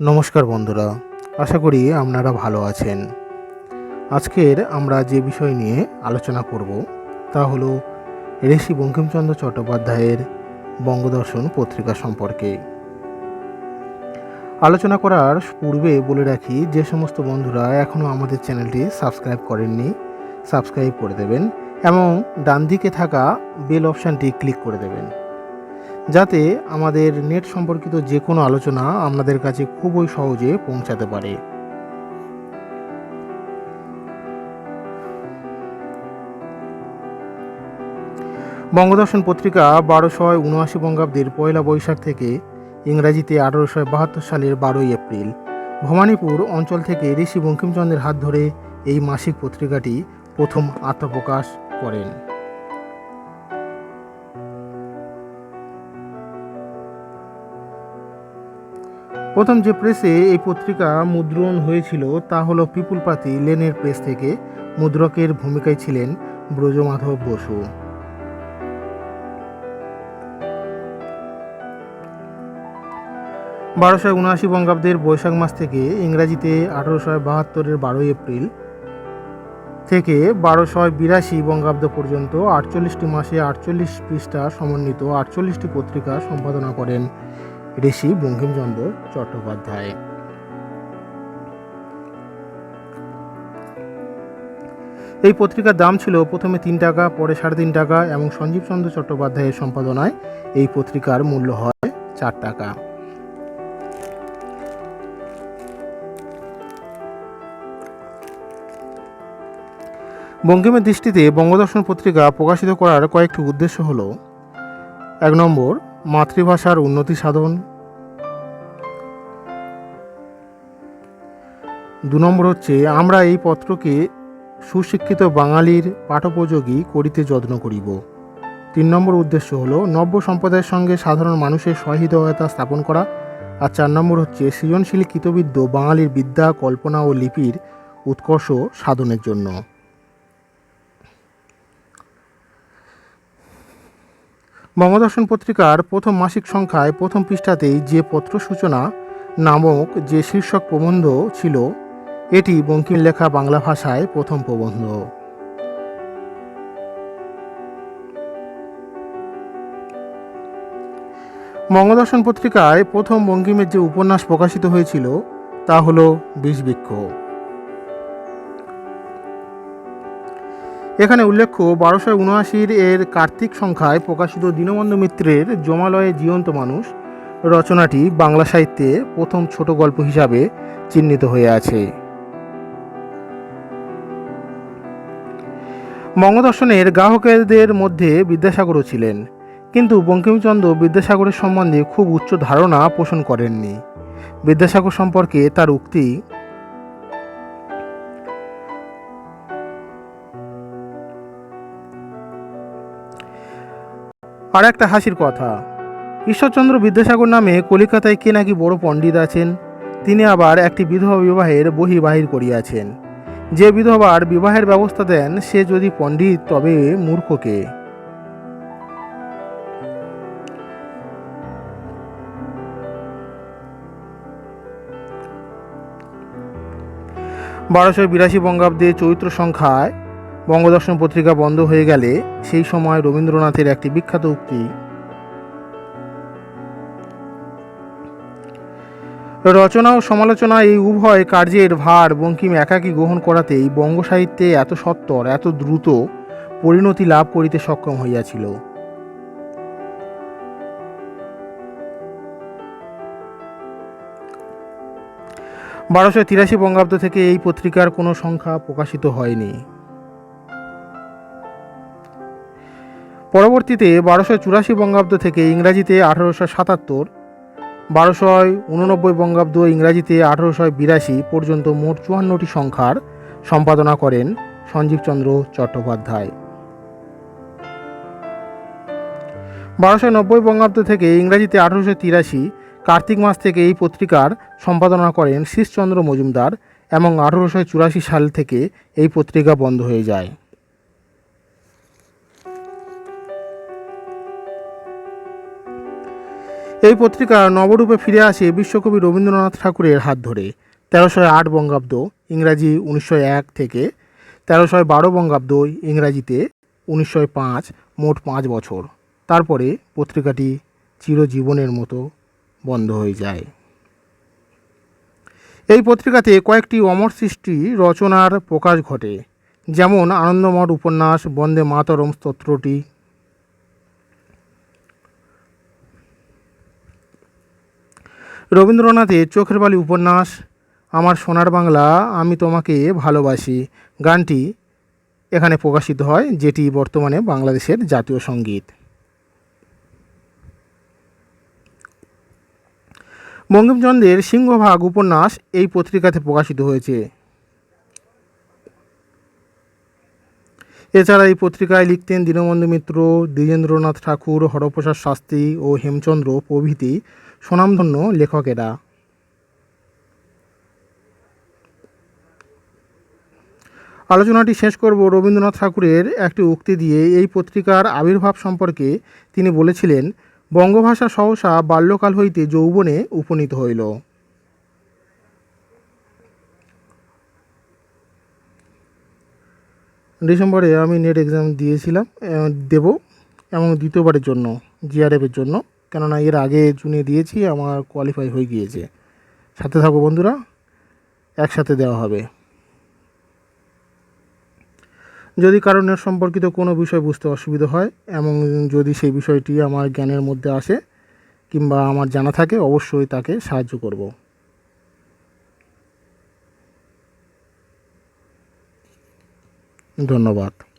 নমস্কার বন্ধুরা, আশা করি আপনারা ভালো আছেন। আজকের আমরা যে বিষয় নিয়ে আলোচনা করব, তা হলো ঋষি বঙ্কিমচন্দ্র চট্টোপাধ্যায়ের বঙ্গদর্শন পত্রিকা সম্পর্কে। আলোচনা করার পূর্বে বলে রাখি, যে সমস্ত বন্ধুরা এখনও আমাদের চ্যানেলটি সাবস্ক্রাইব করেননি, সাবস্ক্রাইব করে দেবেন এবং ডান দিকে থাকা বেল অপশানটি ক্লিক করে দেবেন। যাতে আমাদের নেট সম্পর্কিত যে কোনো আলোচনা আপনাদের কাছে খুবই সহজে পৌঁছাতে পারে। বঙ্গদর্শন পত্রিকা বারোশো উনআশি বঙ্গাব্দের পয়লা বৈশাখ থেকে ইংরাজিতে আঠারোশো বাহাত্তর সালের বারোই এপ্রিল। ভবানীপুর অঞ্চল থেকে ঋষি বঙ্কিমচন্দ্রের হাত ধরে এই মাসিক পত্রিকাটি প্রথম আত্মপ্রকাশ করেন। প্রথম যে প্রেসে এই পত্রিকা মুদ্রণ হয়েছিল, তা হলো পিপুলপাতি লেনের প্রেস থেকে। মুদ্রকের ভূমিকায় ছিলেন ব্রজমাধব বসু। বারোশো উনআশি বঙ্গাব্দের বৈশাখ মাস থেকে ইংরাজিতে আঠারোশো বাহাত্তরের বারোই এপ্রিল থেকে বারোশো বিরাশি বঙ্গাব্দ পর্যন্ত আটচল্লিশটি মাসে আটচল্লিশ পৃষ্ঠা সমন্বিত আটচল্লিশটি পত্রিকা সম্পাদনা করেন। ঋষি বঙ্কিমচন্দ্র চট্টোপাধ্যায়। এই পত্রিকার দাম ছিল প্রথমে তিন টাকা, পরে সাড়ে তিন টাকা এবং সঞ্জীবচন্দ্র চট্টোপাধ্যায়ের সম্পাদনায় এই পত্রিকার মূল্য হয় চার টাকা। বঙ্কিমের দৃষ্টিতে বঙ্গদর্শন পত্রিকা প্রকাশিত করার কয়েকটি উদ্দেশ্য হল, এক নম্বর মাতৃভাষার উন্নতি সাধন। দু নম্বর হচ্ছে, আমরা এই পত্রকে সুশিক্ষিত বাঙালির পাঠোপযোগী করিতে যত্ন করিব। তিন নম্বর উদ্দেশ্য হলো, নব্য সম্প্রদায়ের সঙ্গে সাধারণ মানুষের সহৃদয়তা স্থাপন করা। আর চার নম্বর হচ্ছে, সৃজনশীল কৃতবিদ্য বাঙালির বিদ্যা, কল্পনা ও লিপির উৎকর্ষ সাধনের জন্য। বঙ্গদর্শন পত্রিকার প্রথম মাসিক সংখ্যায় প্রথম পৃষ্ঠাতেই যে পত্র সূচনা নামক যে শীর্ষক প্রবন্ধ ছিল, এটি বঙ্কিম লেখা বাংলা ভাষায় প্রথম প্রবন্ধ। বঙ্গদর্শন পত্রিকায় প্রথম বঙ্কিমের যে উপন্যাস প্রকাশিত হয়েছিল, তা হল বিষবৃক্ষ। এখানে উল্লেখ্য, বারোশো উনআশির এর কার্তিক সংখ্যায় প্রকাশিত দীনবন্ধু মিত্রের জমালয়ে জীবন্ত মানুষ রচনাটি বাংলা সাহিত্যে প্রথম ছোট গল্প হিসাবে চিহ্নিত হয়ে আছে। বঙ্গদর্শনের গ্রাহকদের মধ্যে বিদ্যাসাগরও ছিলেন, কিন্তু বঙ্কিমচন্দ্র বিদ্যাসাগরের সম্বন্ধে খুব উচ্চ ধারণা পোষণ করেননি। বিদ্যাসাগর সম্পর্কে তার উক্তি আর একটা হাসির কথা। ঈশ্বরচন্দ্র বিদ্যাসাগর নামে কলিকাতায় কে নাকি বড় পণ্ডিত আছেন, তিনি আবার একটি বিধবা বিবাহের বহি বাহির করিয়াছেন। যে বিধবার বিবাহের ব্যবস্থা দেন, সে যদি পণ্ডিত, তবে মূর্খকে। বারোশো বিরাশি বঙ্গাব্দে চৈত্র সংখ্যায় বঙ্গদর্শন পত্রিকা বন্ধ হয়ে গেলে সেই সময় রবীন্দ্রনাথের একটি বিখ্যাত উক্তি। রচনা ও সমালোচনা এই উভয় কার্যের ভার বঙ্কিম একাকী গ্রহণ করাতেই বঙ্গ সাহিত্যে এত সত্বর এত দ্রুত পরিণতি লাভ করিতে সক্ষম হইয়াছিল। বারোশো তিরাশি বঙ্গাব্দ থেকে এই পত্রিকার কোনো সংখ্যা প্রকাশিত হয়নি। পরবর্তীতে বারোশো চুরাশি বঙ্গাব্দ থেকে ইংরাজিতে আঠারোশো সাতাত্তর, বারোশো উননব্বই বঙ্গাব্দ ইংরাজিতে আঠারোশো বিরাশি পর্যন্ত মোট চুয়ান্নটি সংখ্যার সম্পাদনা করেন সঞ্জীবচন্দ্র চট্টোপাধ্যায়। বারোশো নব্বই বঙ্গাব্দ থেকে ইংরাজিতে আঠারোশো তিরাশি কার্তিক মাস থেকে এই পত্রিকার সম্পাদনা করেন শীষচন্দ্র মজুমদার এবং আঠারোশো চুরাশি সাল থেকে এই পত্রিকা বন্ধ হয়ে যায়। এই পত্রিকা নবরূপে ফিরে আসে বিশ্বকবি রবীন্দ্রনাথ ঠাকুরের হাত ধরে। তেরোশো আট বঙ্গাব্দ, ইংরাজি উনিশশো এক থেকে। তেরোশো বারো বঙ্গাব্দ, ইংরাজিতে উনিশশো পাঁচ, মোট পাঁচ বছর। তারপরে পত্রিকাটি চিরজীবনের মতো বন্ধ হয়ে যায়। এই পত্রিকাতে কয়েকটি অমর সৃষ্টি রচনার প্রকাশ ঘটে। যেমন আনন্দমঠ উপন্যাস, বন্দে মাতরম স্তোত্রটি রবীন্দ্রনাথের চোখের বালি উপন্যাস, আমার সোনার বাংলা, আমি তোমাকে ভালোবাসি। গানটি এখানে প্রকাশিত হয়, যেটি বর্তমানে বাংলাদেশের জাতীয় সংগীত। বঙ্কিমচন্দ্রের সিংহভাগ উপন্যাস এই পত্রিকাতে প্রকাশিত হয়েছে। এছাড়া এই পত্রিকায় লিখতেন দীনবন্ধু মিত্র, দ্বিজেন্দ্রনাথ ঠাকুর, হরপ্রসাদ শাস্ত্রী ও হেমচন্দ্র প্রভৃতি স্বনামধন্য লেখকেরা। আলোচনাটি শেষ করব রবীন্দ্রনাথ ঠাকুরের একটি উক্তি দিয়ে। এই পত্রিকার আবির্ভাব সম্পর্কে তিনি বলেছিলেন, বঙ্গভাষা সহসা বাল্যকাল হইতে যৌবনে উপনীত হইল। ডিসেম্বরে আমি নেট এক্সাম দিয়েছিলাম দেব, এবং দ্বিতীয়বারের জন্য, জিআরএফের জন্য। কেননা এর আগে জুনে দিয়েছি, আমার কোয়ালিফাই হয়ে গিয়েছে। সাথে থাকো বন্ধুরা, একসাথে দেওয়া হবে। যদি কারণের সম্পর্কিত কোনো বিষয় বুঝতে অসুবিধা হয়, এবং যদি সেই বিষয়টি আমার জ্ঞানের মধ্যে আসে, কিংবা আমার জানা থাকে, অবশ্যই তাকে সাহায্য করব। ধন্যবাদ।